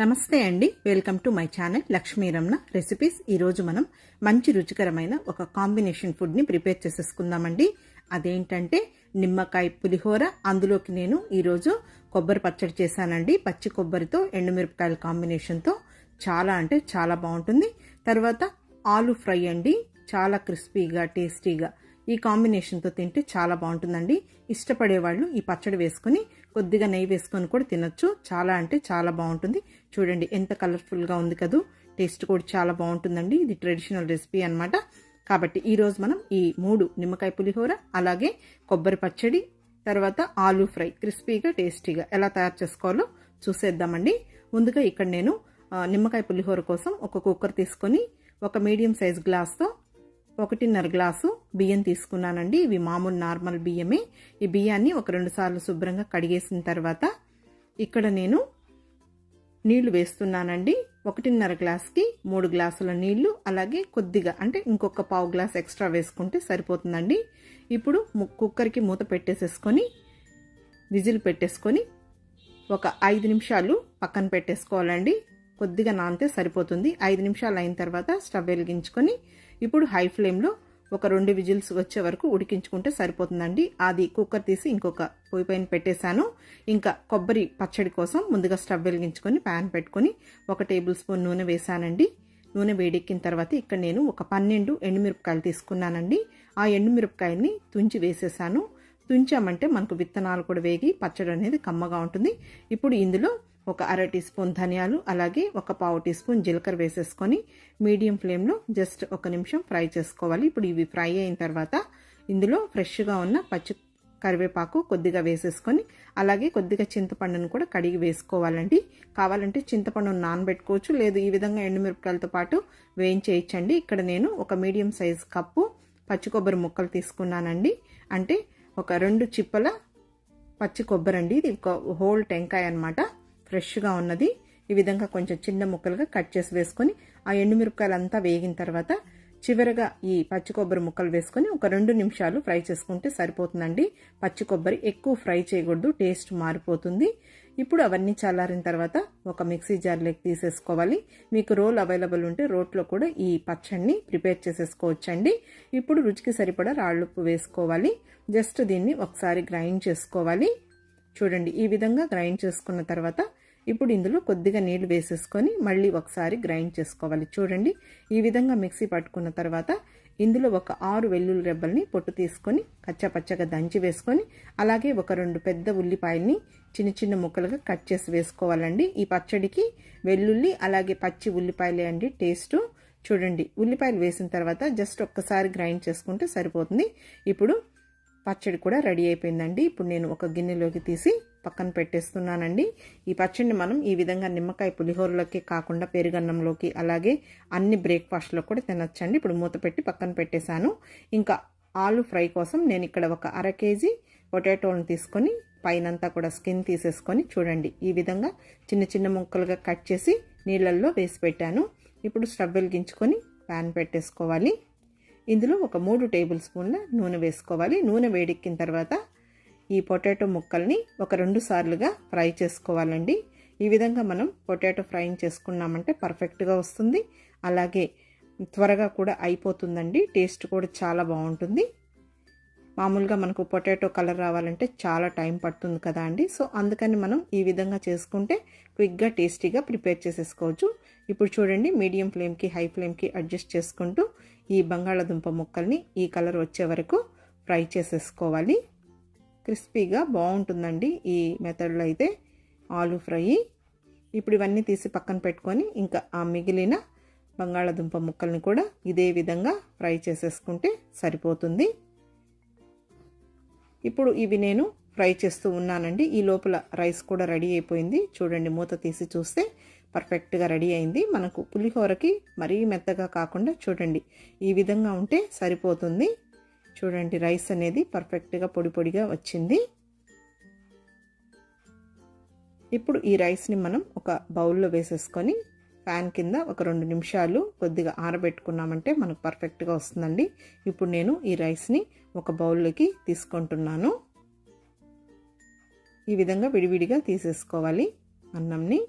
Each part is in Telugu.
నమస్తే అండి. Welcome to my channel Lakshmi Ramana recipes. ఈరోజు మనం మంచి రుచికరమైన ఒక కాంబినేషన్ ఫుడ్ని ప్రిపేర్ చేసేసుకుందామండి. అదేంటంటే నిమ్మకాయ పులిహోర. అందులోకి నేను ఈరోజు కొబ్బరి పచ్చడి చేశానండి. పచ్చి కొబ్బరితో ఎండుమిరపకాయల కాంబినేషన్తో చాలా అంటే చాలా బాగుంటుంది. తర్వాత ఆలు ఫ్రై అండి. చాలా క్రిస్పీగా టేస్టీగా ఈ కాంబినేషన్తో తింటే చాలా బాగుంటుందండి. ఇష్టపడే వాళ్ళు ఈ పచ్చడి వేసుకొని కొద్దిగా నెయ్యి వేసుకొని కూడా తినొచ్చు. చాలా అంటే చాలా బాగుంటుంది. చూడండి ఎంత కలర్ఫుల్గా ఉంది కదూ. టేస్ట్ కూడా చాలా బాగుంటుందండి. ఇది ట్రెడిషనల్ రెసిపీ అనమాట కాబట్టి ఈరోజు మనం ఈ మూడు నిమ్మకాయ పులిహోర అలాగే కొబ్బరి పచ్చడి తర్వాత ఆలూ ఫ్రై క్రిస్పీగా టేస్టీగా ఎలా తయారు చేసుకోవాలో చూసేద్దామండి. ముందుగా ఇక్కడ నేను నిమ్మకాయ పులిహోర కోసం ఒక కుక్కర్ తీసుకొని ఒక మీడియం సైజ్ గ్లాస్తో ఒకటిన్నర గ్లాసు బియ్యం తీసుకున్నానండి. ఇవి మామూలు నార్మల్ బియ్యమే. ఈ బియ్యాన్ని ఒక రెండు సార్లు శుభ్రంగా కడిగేసిన తర్వాత ఇక్కడ నేను నీళ్ళు వేస్తున్నానండి. ఒకటిన్నర గ్లాస్కి మూడు గ్లాసుల నీళ్ళు అలాగే కొద్దిగా అంటే ఇంకొక పావు గ్లాస్ ఎక్స్ట్రా వేసుకుంటే సరిపోతుందండి. ఇప్పుడు కుక్కర్కి మూత పెట్టేసేసుకొని విజిల్ పెట్టేసుకొని ఒక ఐదు నిమిషాలు పక్కన పెట్టేసుకోవాలండి. కొద్దిగా నానితే సరిపోతుంది. ఐదు నిమిషాలు అయిన తర్వాత స్టవ్ వెలిగించుకొని ఇప్పుడు హై ఫ్లేమ్లో ఒక రెండు విజిల్స్ వచ్చే వరకు ఉడికించుకుంటే సరిపోతుందండి. అది కుక్కర్ తీసి ఇంకొక పొయ్యి పైన పెట్టేశాను. ఇంకా కొబ్బరి పచ్చడి కోసం ముందుగా స్టవ్ వెలిగించుకొని ప్యాన్ పెట్టుకొని ఒక టేబుల్ స్పూన్ నూనె వేసానండి నూనె వేడెక్కిన తర్వాత ఇక్కడ నేను ఒక పన్నెండు ఎండుమిరపకాయలు తీసుకున్నానండి. ఆ ఎండుమిరపకాయల్ని తుంచి వేసేసాను. తుంచామంటే మనకు విత్తనాలు కూడా వేగి పచ్చడి అనేది కమ్మగా ఉంటుంది. ఇప్పుడు ఇందులో ఒక అర టీ స్పూన్ ధనియాలు అలాగే ఒక పావు టీ స్పూన్ జీలకర్ర వేసేసుకొని మీడియం ఫ్లేమ్లో జస్ట్ ఒక నిమిషం ఫ్రై చేసుకోవాలి. ఇప్పుడు ఇవి ఫ్రై అయిన తర్వాత ఇందులో ఫ్రెష్గా ఉన్న పచ్చి కరివేపాకు కొద్దిగా వేసేసుకొని అలాగే కొద్దిగా చింతపండును కూడా కడిగి వేసుకోవాలండి. కావాలంటే చింతపండును నానబెట్టుకోవచ్చు లేదు ఈ విధంగా ఎండుమిరపకాయలతో పాటు వేయించేయచ్చండి. ఇక్కడ నేను ఒక మీడియం సైజ్ కప్పు పచ్చి కొబ్బరి ముక్కలు తీసుకున్నానండి. అంటే ఒక రెండు చిప్పల పచ్చి కొబ్బరి అండి ఇది ఒక హోల్ టెంకాయ అనమాట ఫ్రెష్గా ఉన్నది. ఈ విధంగా కొంచెం చిన్న ముక్కలుగా కట్ చేసి వేసుకొని ఆ ఎండుమిరపకాయలు అంతా వేగిన తర్వాత చివరగా ఈ పచ్చి కొబ్బరి ముక్కలు వేసుకొని ఒక రెండు నిమిషాలు ఫ్రై చేసుకుంటే సరిపోతుందండి. పచ్చి కొబ్బరి ఎక్కువ ఫ్రై చేయకూడదు టేస్ట్ మారిపోతుంది. ఇప్పుడు అవన్నీ చల్లారిన తర్వాత ఒక మిక్సీ జార్లోకి తీసేసుకోవాలి. మీకు రోల్ అవైలబుల్ ఉంటే రోట్లో కూడా ఈ పచ్చడిని ప్రిపేర్ చేసేసుకోవచ్చండి. ఇప్పుడు రుచికి సరిపడా రాళ్ళుప్పు వేసుకోవాలి. జస్ట్ దీన్ని ఒకసారి గ్రైండ్ చేసుకోవాలి. చూడండి ఈ విధంగా గ్రైండ్ చేసుకున్న తర్వాత ఇప్పుడు ఇందులో కొద్దిగా నీళ్ళు వేసేసుకొని మళ్ళీ ఒకసారి గ్రైండ్ చేసుకోవాలి. చూడండి ఈ విధంగా మిక్సీ పట్టుకున్న తర్వాత ఇందులో ఒక ఆరు వెల్లుల్లి రెబ్బల్ని పొట్టు తీసుకొని కచ్చపచ్చగా దంచి వేసుకొని అలాగే ఒక రెండు పెద్ద ఉల్లిపాయల్ని చిన్న చిన్న ముక్కలుగా కట్ చేసి వేసుకోవాలండి. ఈ పచ్చడికి వెల్లుల్లి అలాగే పచ్చి ఉల్లిపాయలే అండి టేస్టు. చూడండి ఉల్లిపాయలు వేసిన తర్వాత జస్ట్ ఒక్కసారి గ్రైండ్ చేసుకుంటే సరిపోతుంది. ఇప్పుడు పచ్చడి కూడా రెడీ అయిపోయిందండి. ఇప్పుడు నేను ఒక గిన్నెలోకి తీసి పక్కన పెట్టేస్తున్నానండి. ఈ పచ్చడిని మనం ఈ విధంగా నిమ్మకాయ పులిహోరలోకి కాకుండా పెరుగన్నంలోకి అలాగే అన్ని బ్రేక్ఫాస్ట్లో కూడా తినొచ్చండి. ఇప్పుడు మూత పెట్టి పక్కన పెట్టేశాను. ఇంకా ఆలు ఫ్రై కోసం నేను ఇక్కడ ఒక అర కేజీ పొటాటోలను తీసుకొని పైనంతా కూడా స్కిన్ తీసేసుకొని చూడండి. ఈ విధంగా చిన్న చిన్న ముక్కలుగా కట్ చేసి నీళ్ళల్లో వేసి పెట్టాను. ఇప్పుడు స్టవ్ వెలిగించుకొని ప్యాన్ పెట్టేసుకోవాలి. ఇందులో ఒక మూడు టేబుల్ స్పూన్ల నూనె వేసుకోవాలి. నూనె వేడెక్కిన తర్వాత ఈ పొటాటో ముక్కల్ని ఒక రెండు సార్లుగా ఫ్రై చేసుకోవాలండి. ఈ విధంగా మనం పొటాటో ఫ్రైయింగ్ చేసుకున్నామంటే పర్ఫెక్ట్గా వస్తుంది. అలాగే త్వరగా కూడా అయిపోతుందండి. టేస్ట్ కూడా చాలా బాగుంటుంది. మామూలుగా మనకు పొటాటో కలర్ రావాలంటే చాలా టైం పడుతుంది కదా అండి. సో అందుకని మనం ఈ విధంగా చేసుకుంటే క్విక్గా టేస్టీగా ప్రిపేర్ చేసేసుకోవచ్చు. ఇప్పుడు చూడండి మీడియం ఫ్లేమ్కి హై ఫ్లేమ్కి అడ్జస్ట్ చేసుకుంటూ ఈ బంగాళాదుంప ముక్కల్ని ఈ కలర్ వచ్చే వరకు ఫ్రై చేసేసుకోవాలి. క్రిస్పీగా బాగుంటుందండి ఈ మెథడ్లో అయితే ఆలు ఫ్రై. ఇప్పుడు ఇవన్నీ తీసి పక్కన పెట్టుకొని ఇంకా ఆ మిగిలిన బంగాళాదుంప ముక్కల్ని కూడా ఇదే విధంగా ఫ్రై చేసేసుకుంటే సరిపోతుంది. ఇప్పుడు ఇవి నేను ఫ్రై చేస్తూ ఉన్నానండి. ఈ లోపల రైస్ కూడా రెడీ అయిపోయింది. చూడండి మూత తీసి చూస్తే పర్ఫెక్ట్గా రెడీ అయింది. మనకు పులిహోరకి మరీ మెత్తగా కాకుండా చూడండి ఈ విధంగా ఉంటే సరిపోతుంది. చూడండి రైస్ అనేది పర్ఫెక్ట్గా పొడి పొడిగా వచ్చింది. ఇప్పుడు ఈ రైస్ని మనం ఒక బౌల్లో వేసేసుకొని ఫ్యాన్ కింద ఒక రెండు నిమిషాలు కొద్దిగా ఆరబెట్టుకున్నామంటే మనకు పర్ఫెక్ట్గా వస్తుందండి. ఇప్పుడు నేను ఈ రైస్ని ఒక బౌల్లోకి తీసుకుంటున్నాను. ఈ విధంగా విడివిడిగా తీసేసుకోవాలి అన్నంని.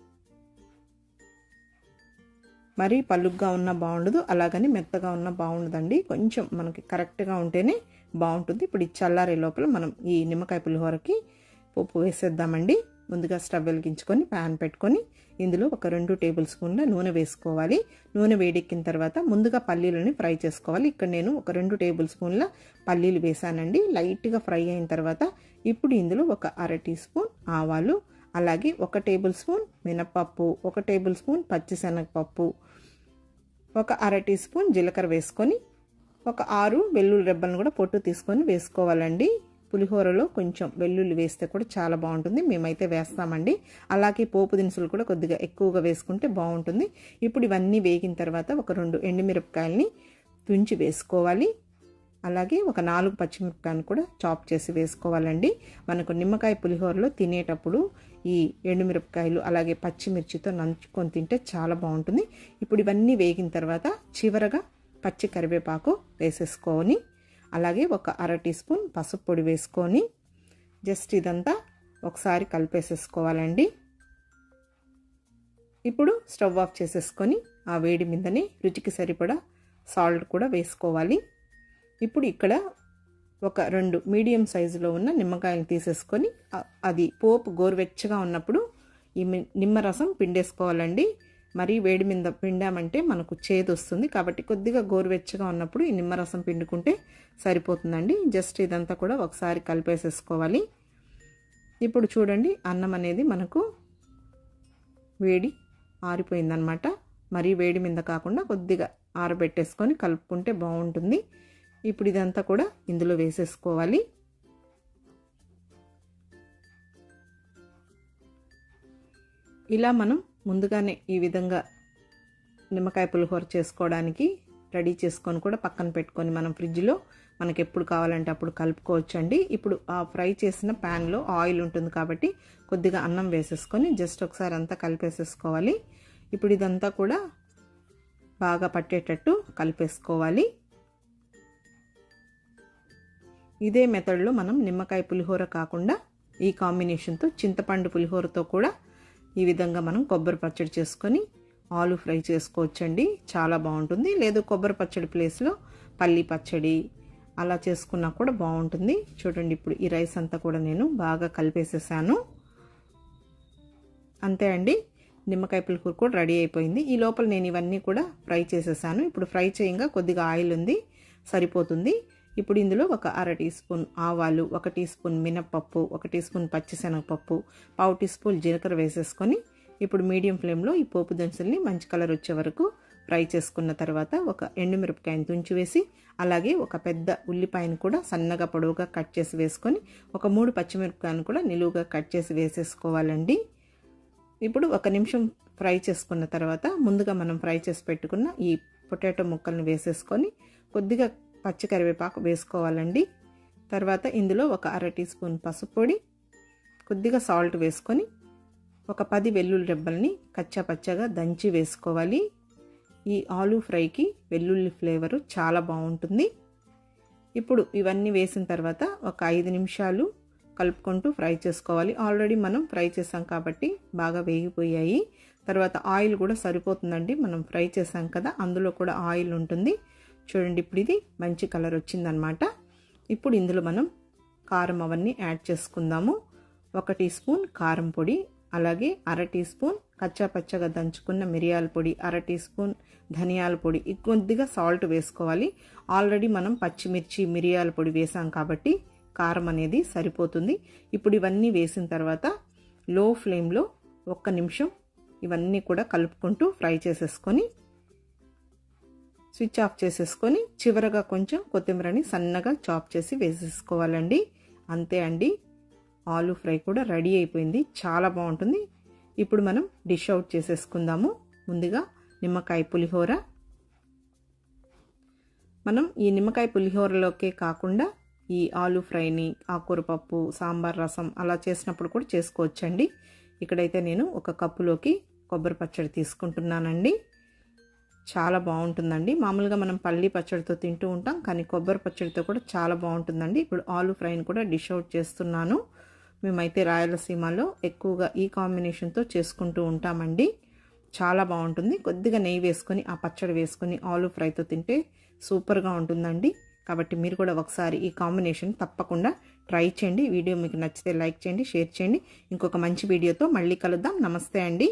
మరీ పలుగ్గా ఉన్న బాగుండదు అలాగని మెత్తగా ఉన్న బాగుండదండి. కొంచెం మనకి కరెక్ట్గా ఉంటేనే బాగుంటుంది. ఇప్పుడు ఈ చల్లారే లోపల మనం ఈ నిమ్మకాయ పులిహోరకి పప్పు వేసేద్దామండి. ముందుగా స్టవ్ వెలిగించుకొని ప్యాన్ పెట్టుకొని ఇందులో ఒక రెండు టేబుల్ స్పూన్ల నూనె వేసుకోవాలి. నూనె వేడెక్కిన తర్వాత ముందుగా పల్లీలని ఫ్రై చేసుకోవాలి. ఇక్కడ నేను ఒక రెండు టేబుల్ స్పూన్ల పల్లీలు వేసానండి. లైట్గా ఫ్రై అయిన తర్వాత ఇప్పుడు ఇందులో ఒక అర టీ స్పూన్ ఆవాలు అలాగే ఒక టేబుల్ స్పూన్ మినపప్పు ఒక టేబుల్ స్పూన్ పచ్చిశనగపప్పు ఒక అర టీ స్పూన్ జీలకర్ర వేసుకొని ఒక ఆరు వెల్లుల్లి రెబ్బలను కూడా పొట్టు తీసుకొని వేసుకోవాలండి. పులిహోరలో కొంచెం వెల్లుల్లి వేస్తే కూడా చాలా బాగుంటుంది. మేమైతే వేస్తామండి. అలాగే పోపు దినుసులు కూడా కొద్దిగా ఎక్కువగా వేసుకుంటే బాగుంటుంది. ఇప్పుడు ఇవన్నీ వేగిన తర్వాత ఒక రెండు ఎండుమిరపకాయలని తుంచి వేసుకోవాలి. అలాగే ఒక నాలుగు పచ్చిమిరపకాయలు కూడా చాప్ చేసి వేసుకోవాలండి. మనకు నిమ్మకాయ పులిహోరలో తినేటప్పుడు ఈ ఎండుమిరపకాయలు అలాగే పచ్చిమిర్చితో నంచుకొని తింటే చాలా బాగుంటుంది. ఇప్పుడు ఇవన్నీ వేగిన తర్వాత చివరగా పచ్చి కరివేపాకు వేసేసుకొని అలాగే ఒక అర టీ స్పూన్ పసుపు పొడి వేసుకొని జస్ట్ ఇదంతా ఒకసారి కలిపేసేసుకోవాలండి. ఇప్పుడు స్టవ్ ఆఫ్ చేసేసుకొని ఆ వేడి మీదనే రుచికి సరిపడా సాల్ట్ కూడా వేసుకోవాలి. ఇప్పుడు ఇక్కడ ఒక రెండు మీడియం సైజులో ఉన్న నిమ్మకాయలు తీసేసుకొని అది పోపు గోరువెచ్చగా ఉన్నప్పుడు ఈ నిమ్మరసం పిండేసుకోవాలండి. మరీ వేడి మీద పిండామంటే మనకు చేదు వస్తుంది కాబట్టి కొద్దిగా గోరువెచ్చగా ఉన్నప్పుడు ఈ నిమ్మరసం పిండుకుంటే సరిపోతుందండి. జస్ట్ ఇదంతా కూడా ఒకసారి కలిపేసేసుకోవాలి. ఇప్పుడు చూడండి అన్నం అనేది మనకు వేడి ఆరిపోయిందనమాట. మరీ వేడి మీద కాకుండా కొద్దిగా ఆరబెట్టేసుకొని కలుపుకుంటే బాగుంటుంది. ఇప్పుడు ఇదంతా కూడా ఇందులో వేసేసుకోవాలి. ఇలా మనం ముందుగానే ఈ విధంగా నిమ్మకాయ పులిహోర చేసుకోవడానికి రెడీ చేసుకొని కూడా పక్కన పెట్టుకొని మనం ఫ్రిడ్జ్లో మనకి ఎప్పుడు కావాలంటే అప్పుడు కలుపుకోవచ్చు అండి ఇప్పుడు ఆ ఫ్రై చేసిన ప్యాన్లో ఆయిల్ ఉంటుంది కాబట్టి కొద్దిగా అన్నం వేసేసుకొని జస్ట్ ఒకసారి అంతా కలిపేసేసుకోవాలి. ఇప్పుడు ఇదంతా కూడా బాగా పట్టేటట్టు కలిపేసుకోవాలి. ఇదే మెథడ్లో మనం నిమ్మకాయ పులిహోర కాకుండా ఈ కాంబినేషన్తో చింతపండు పులిహోరతో కూడా ఈ విధంగా మనం కొబ్బరి పచ్చడి చేసుకొని ఆలు ఫ్రై చేసుకోవచ్చండి. చాలా బాగుంటుంది. లేదు కొబ్బరి పచ్చడి ప్లేస్లో పల్లి పచ్చడి అలా చేసుకున్నా కూడా బాగుంటుంది. చూడండి ఇప్పుడు ఈ రైస్ అంతా కూడా నేను బాగా కలిపేసేసాను. అంతే అండి. నిమ్మకాయ పులిహోర కూడా రెడీ అయిపోయింది. ఈ లోపల నేను ఇవన్నీ కూడా ఫ్రై చేసేసాను. ఇప్పుడు ఫ్రై చేయంగా కొద్దిగా ఆయిల్ ఉంది. సరిపోతుంది. ఇప్పుడు ఇందులో ఒక అర టీ స్పూన్ ఆవాలు ఒక టీ స్పూన్ మినప్పప్పు ఒక టీ స్పూన్ పచ్చిశనగపప్పు పావు టీ స్పూన్ జీలకర్ర వేసేసుకొని ఇప్పుడు మీడియం ఫ్లేమ్లో ఈ పోపు దినుసుల్ని మంచి కలర్ వచ్చే వరకు ఫ్రై చేసుకున్న తర్వాత ఒక ఎండుమిరపకాయను తుంచి వేసి అలాగే ఒక పెద్ద ఉల్లిపాయను కూడా సన్నగా పొడవుగా కట్ చేసి వేసుకొని ఒక మూడు పచ్చిమిరపకాయను కూడా నిలువుగా కట్ చేసి వేసేసుకోవాలండి. ఇప్పుడు ఒక నిమిషం ఫ్రై చేసుకున్న తర్వాత ముందుగా మనం ఫ్రై చేసి పెట్టుకున్న ఈ పొటాటో ముక్కల్ని వేసేసుకొని కొద్దిగా పచ్చి కరివేపాకు వేసుకోవాలండి. తర్వాత ఇందులో ఒక అర టీ స్పూన్ పసుపు పొడి కొద్దిగా సాల్ట్ వేసుకొని ఒక పది వెల్లుల్లి రెబ్బల్ని కచ్చా పచ్చగా దంచి వేసుకోవాలి. ఈ ఆలూ ఫ్రైకి వెల్లుల్లి ఫ్లేవరు చాలా బాగుంటుంది. ఇప్పుడు ఇవన్నీ వేసిన తర్వాత ఒక ఐదు నిమిషాలు కలుపుకుంటూ ఫ్రై చేసుకోవాలి. ఆల్రెడీ మనం ఫ్రై చేసాం కాబట్టి బాగా వేగిపోయాయి. తర్వాత ఆయిల్ కూడా సరిపోతుందండి. మనం ఫ్రై చేసాం కదా అందులో కూడా ఆయిల్ ఉంటుంది. చూడండి ఇప్పుడు ఇది మంచి కలర్ వచ్చిందనమాట ఇప్పుడు ఇందులో మనం కారం అవన్నీ యాడ్ చేసుకుందాము. ఒక టీ స్పూన్ కారం పొడి అలాగే అర టీ స్పూన్ కచ్చాపచ్చగా దంచుకున్న మిరియాల పొడి అర టీ స్పూన్ ధనియాల పొడి కొద్దిగా సాల్ట్ వేసుకోవాలి. ఆల్రెడీ మనం పచ్చిమిర్చి మిరియాల పొడి వేసాం కాబట్టి కారం అనేది సరిపోతుంది. ఇప్పుడు ఇవన్నీ వేసిన తర్వాత లో ఫ్లేమ్లో ఒక్క నిమిషం ఇవన్నీ కూడా కలుపుకుంటూ ఫ్రై చేసేసుకొని స్విచ్ ఆఫ్ చేసేసుకొని చివరగా కొంచెం కొత్తిమీరని సన్నగా చాప్ చేసి వేసేసుకోవాలండి. అంతే అండి. ఆలు ఫ్రై కూడా రెడీ అయిపోయింది. చాలా బాగుంటుంది. ఇప్పుడు మనం డిష్ అవుట్ చేసేసుకుందాము. ముందుగా నిమ్మకాయ పులిహోర. మనం ఈ నిమ్మకాయ పులిహోరలోకే కాకుండా ఈ ఆలు ఫ్రైని ఆకూరపప్పు సాంబార్ రసం అలా చేసినప్పుడు కూడా చేసుకోవచ్చండి. ఇక్కడైతే నేను ఒక కప్పులోకి కొబ్బరి పచ్చడి తీసుకుంటున్నానండి. చాలా బాగుంటుందండి. మామూలుగా మనం పల్లి పచ్చడితో తింటూ ఉంటాం. కానీ కొబ్బరి పచ్చడితో కూడా చాలా బాగుంటుందండి. ఇప్పుడు ఆలు ఫ్రైని కూడా డిష్ అవుట్ చేస్తున్నాను. మేమైతే రాయలసీమలో ఎక్కువగా ఈ కాంబినేషన్తో చేసుకుంటూ ఉంటామండి. చాలా బాగుంటుంది. కొద్దిగా నెయ్యి వేసుకొని ఆ పచ్చడి వేసుకొని ఆలు ఫ్రైతో తింటే సూపర్గా ఉంటుందండి. కాబట్టి మీరు కూడా ఒకసారి ఈ కాంబినేషన్ తప్పకుండా ట్రై చేయండి. వీడియో మీకు నచ్చితే లైక్ చేయండి షేర్ చేయండి. ఇంకొక మంచి వీడియోతో మళ్ళీ కలుద్దాం. నమస్తే అండి.